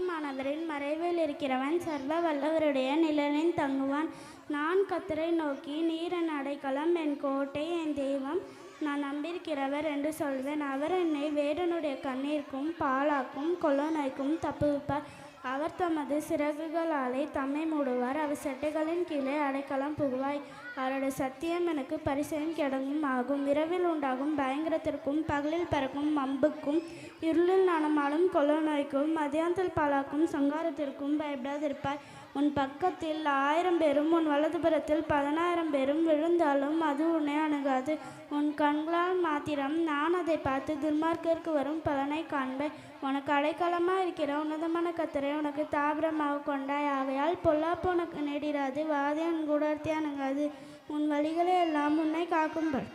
உன்னதமானவரின் மறைவில் இருக்கிறவன் சர்வ வல்லவருடைய நிழலில் தங்குவான். நான் கத்தரை நோக்கி நீரன் அடைக்கலம் என் கோட்டை என் தெய்வம். நான் நம்பியிருக்கிறவர் என்று சொல்வேன். அவர் என்னை வேடனுடைய கண்ணீருக்கும் பாலாக்கும் கொள்ளநோய்க்கும் தப்புவிப்பார். அவர் தமது சிறகுகளாலே தம்மை மூடுவார். அவர் செட்டைகளின் கீழே அடைக்கலம் புகுவாய். அவருடைய சத்தியம் எனக்கு பரிசையும் கிடங்கும் ஆகும். இரவில் உண்டாகும் பயங்கரத்திற்கும் பகலில் பறக்கும் மம்புக்கும் இருளில் நடமாடும் கொள்ள நோய்க்கும் மதியாந்தல் பாலாக்கும் சங்காரத்திற்கும் பயப்படாதிருப்பாய் உன் பக்கத்தில் ஆயிரம் பேரும் உன் வலதுபுறத்தில் பதினாயிரம் பேரும் விழுந்தாலும் அது உன்னை அணுகாது. உன் கண்களால் மாத்திரம் நான் அதை பார்த்து துர்மார்க்கிற்கு வரும் பலனை காண்பேன். உனக்கு அடைக்கலமாக இருக்கிற உன்னதமான கத்தரை உனக்கு தாபரமாக கொண்டாய். ஆகையால் பொல்லாப்பு உனக்கு நேரிடாது வாதே உன் கூடர்த்தி அணுகாது. உன் வழிகளை எல்லாம் உன்னை காக்கும்படி.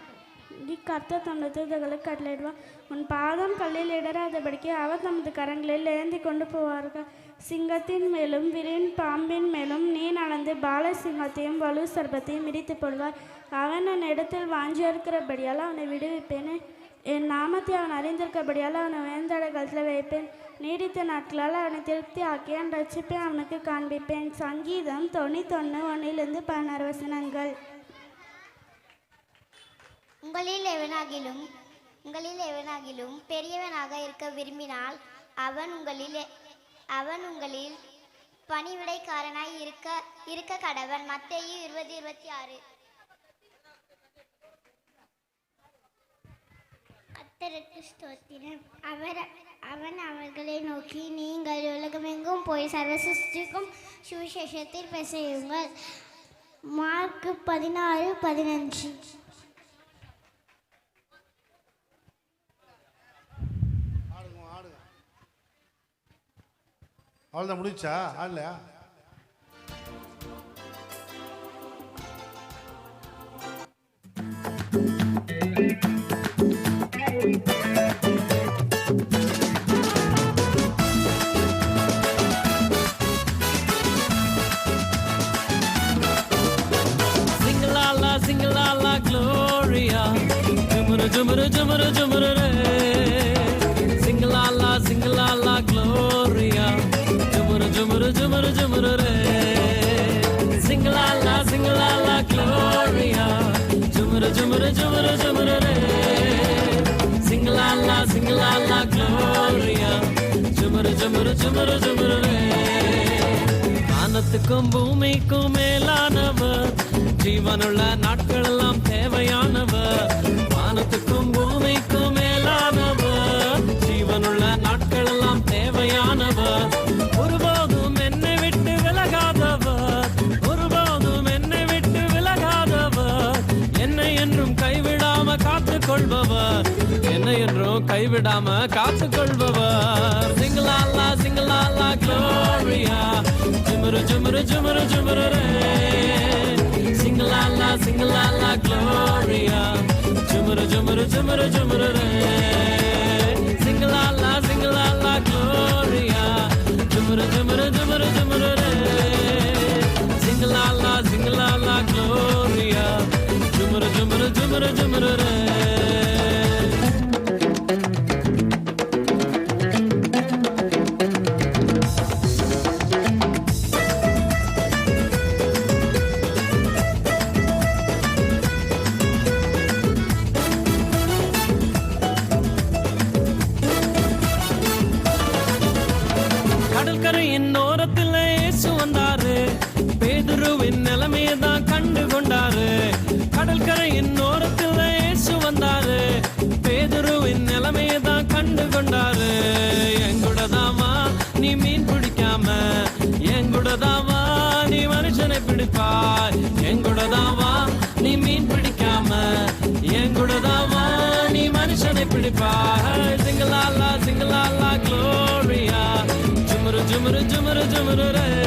கர்த்தர் தமது தூதர்களுக்கு கட்டளையிடுவார் உன் பாதம் கல்லில் இடராதபடிக்கு அவர் தமது கரங்களில் ஏந்தி கொண்டு போவார்கள் சிங்கத்தின் மேலும் விரின் பாம்பின் மேலும் நீ நடந்து பால சிங்கத்தையும் வலு சர்பத்தையும் மிதித்து போடுவார் அவன் என் இடத்தில் வாஞ்சி இருக்கிறபடியால் அவனை விடுவிப்பேன். என் நாமத்தை அவன் அறிந்திருக்கபடியால் அவனை வேந்தட காலத்தில் வைப்பேன். நீடித்த நாட்களால் அவனை திருப்தி ஆக்கி என் ரட்சிப்பை அவனுக்கு காண்பிப்பேன். சங்கீதம் தொண்ணூத்தொன்று ஒன்றிலிருந்து பதினாறு வசனங்கள். உங்களில் எவனாகிலும் உங்களில் எவனாகிலும் பெரியவனாக இருக்க விரும்பினால் அவன் உங்களில் அவன் உங்களில் பணிவிடைக்காரனாய் இருக்க இருக்க கடவன். மத்தேயு இருபது இருபத்தி ஆறு கத்தருக்கு ஸ்தோத்திரம். அவர் அவன் அவர்களை நோக்கி நீங்கள் உலகமெங்கும் போய் சர்வசிஷ்டிக்கும் சுவிசேஷத்தில் பேசுங்கள் மார்க் பதினாறு பதினஞ்சு. அவ்வளோதான் முடிச்சா ஆடலையா Sing la la, sing la Gloria. Jumuru, jumuru, jumuru, jumuru, Jumra jumra jumra jumra re. Sing la la, sing la la, Gloria. Jumra jumra jumra jumra re. வானத்துக்கும் பூமிக்கும் மேலானவர் ஜீவனுள்ள நாட்கள் எல்லாம் தேவையானவர் வானத்துக்கும் பூமிக்கும் கைவிடாம காத்து கொள்பவர் சிங்களாலா சிங்களாலா க்ளோரியா ஜுமுரு ஜுமுரு ஜுமுரு ஜுமுரு ரே. சிங்களாலா சிங்களாலா க்ளோரியா ஜுமுரு ஜுமுரு ஜுமுரு ஜுமுரு ரே. கடற்கரையின் ஓரத்தில் இயேசு வந்தாரு. பேதுருவின் நிலைமையை தான் கண்டு கொண்டாரு கடற்கரையின் ஓரத்தில் சிங்களாலா சிங்களாலா க்ளோரியா ஜுமுரு